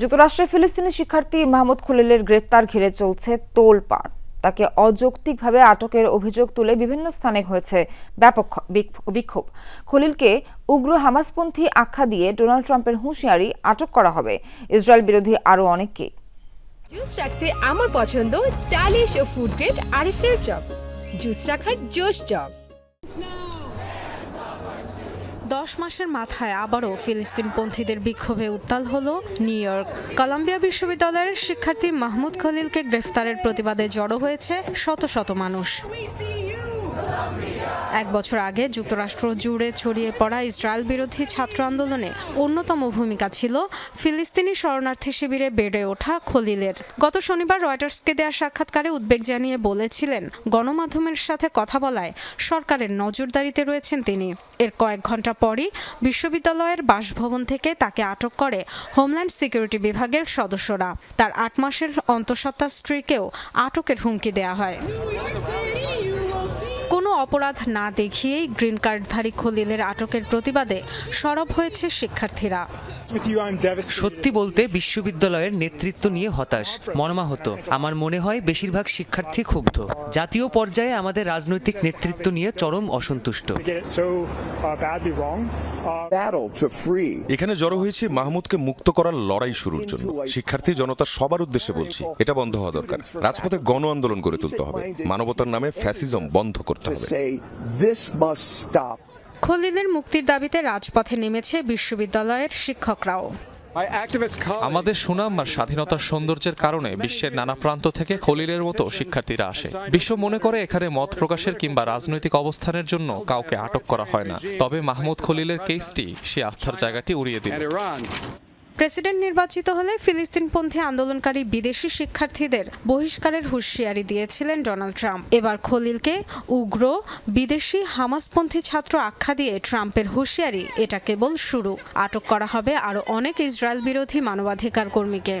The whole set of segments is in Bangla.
যুক্তরাষ্ট্রের ফিলিস্তিনি শিক্ষার্থী মাহমুদ খলিলের গ্রেপ্তার ঘিরে চলছে তোলপাড়। তাকে অযৌক্তিকভাবে আটকের অভিযোগ তুলে বিভিন্ন স্থানে হয়েছে ব্যাপক বিক্ষোভ। খলিলকে উগ্র হামাসপন্থী আখ্যা দিয়ে ডোনাল্ড ট্রাম্পের হুঁশিয়ারি আটক করা হবে। ইসরায়েল বিরোধী আরও অনেককে। জুস রাখতে আমার পছন্দ স্টাইলিশ ও ফুড গ্রেড আরিফেল চক জুস রাখার জোশ জগ দশ মাসের মাথায় আবারও ফিলিস্তিনপন্থীদের বিক্ষোভে উত্তাল হল নিউ ইয়র্ক। কলাম্বিয়া বিশ্ববিদ্যালয়ের শিক্ষার্থী মাহমুদ খলিলকে গ্রেফতারের প্রতিবাদে জড়ো হয়েছে শত শত মানুষ। এক বছর আগে যুক্তরাষ্ট্র জুড়ে ছড়িয়ে পড়া ইসরায়েল বিরোধী ছাত্র আন্দোলনে অন্যতম ভূমিকা ছিল ফিলিস্তিনি শরণার্থী শিবিরে বেড়ে ওঠা খলিলের। গত শনিবার রয়টার্সকে দেওয়া সাক্ষাৎকারে উদ্বেগ জানিয়ে বলেছিলেন, গণমাধ্যমের সাথে কথা বলায় সরকারের নজরদারিতে রয়েছেন তিনি। এর কয়েক ঘণ্টা পরই বিশ্ববিদ্যালয়ের বাসভবন থেকে তাকে আটক করে হোমল্যান্ড সিকিউরিটি বিভাগের সদস্যরা। তার আট মাসের অন্তঃসত্ত্বা স্ত্রীকেও আটকের হুমকি দেওয়া হয়। অপরাধ না দেখিয়েই গ্রিন কার্ডধারী খলিলের আটকের প্রতিবাদে সরব হয়েছে শিক্ষার্থীরা। সত্যি বলতে বিশ্ববিদ্যালয়ের নেতৃত্ব নিয়ে হতাশ মর্মাহত। আমার মনে হয় বেশিরভাগ শিক্ষার্থী ক্ষুব্ধ। জাতীয় পর্যায়ে আমাদের রাজনৈতিক নেতৃত্ব নিয়ে চরম অসন্তুষ্ট। Uh. Uh, এখানে জড়ো হয়েছে মাহমুদকে মুক্ত করার লড়াই শুরুর জন্য। শিক্ষার্থী জনতা সবার উদ্দেশ্যে বলছি এটা বন্ধ হওয়া দরকার। রাজপথে গণ আন্দোলন গড়ে তুলতে হবে। মানবতার নামে ফ্যাসিজম বন্ধ করতে হবে। খলিলের মুক্তির দাবিতে রাজপথে নেমেছে বিশ্ববিদ্যালয়ের শিক্ষকরাও। আমাদের সুনাম আর স্বাধীনতার সৌন্দর্যের কারণে বিশ্বের নানা প্রান্ত থেকে খলিলের মতো শিক্ষার্থীরা আসে। বিশ্ব মনে করে এখানে মত প্রকাশের কিংবা রাজনৈতিক অবস্থানের জন্য কাউকে আটক করা হয় না। তবে মাহমুদ খলিলের কেসটি সে আস্থার জায়গাটি উড়িয়ে দিল। প্রেসিডেন্ট নির্বাচিত হলে ফিলিস্তিনপন্থী আন্দোলনকারী বিদেশি শিক্ষার্থীদের বহিষ্কারের হুঁশিয়ারি দিয়েছিলেন ডোনাল্ড ট্রাম্প। এবার খলিলকে উগ্র, বিদেশি হামাসপন্থী ছাত্র আখ্যা দিয়ে ট্রাম্পের হুঁশিয়ারি, এটা কেবল শুরু। আটক করা হবে আরও অনেক ইসরায়েল বিরোধী মানবাধিকার কর্মীকে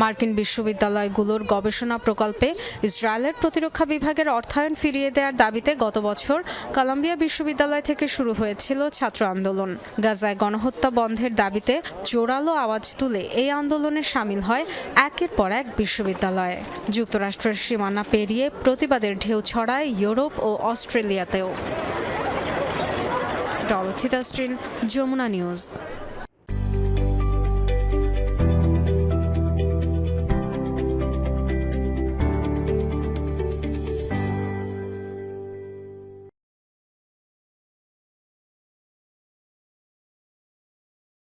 মার্কিন বিশ্ববিদ্যালয়গুলোর গবেষণা প্রকল্পে ইসরায়েলের প্রতিরক্ষা বিভাগের অর্থায়ন ফিরিয়ে দেওয়ার দাবিতে গত বছর কলাম্বিয়া বিশ্ববিদ্যালয় থেকে শুরু হয়েছিল ছাত্র আন্দোলন। গাজায় গণহত্যা বন্ধের দাবিতে জোরালো আওয়াজ তুলে এই আন্দোলনে সামিল হয় একের পর এক বিশ্ববিদ্যালয়ে। যুক্তরাষ্ট্রের সীমানা পেরিয়ে প্রতিবাদের ঢেউ ছড়ায় ইউরোপ ও অস্ট্রেলিয়াতেও। ডলথি দাস্ট্রিন যমুনা নিউজ।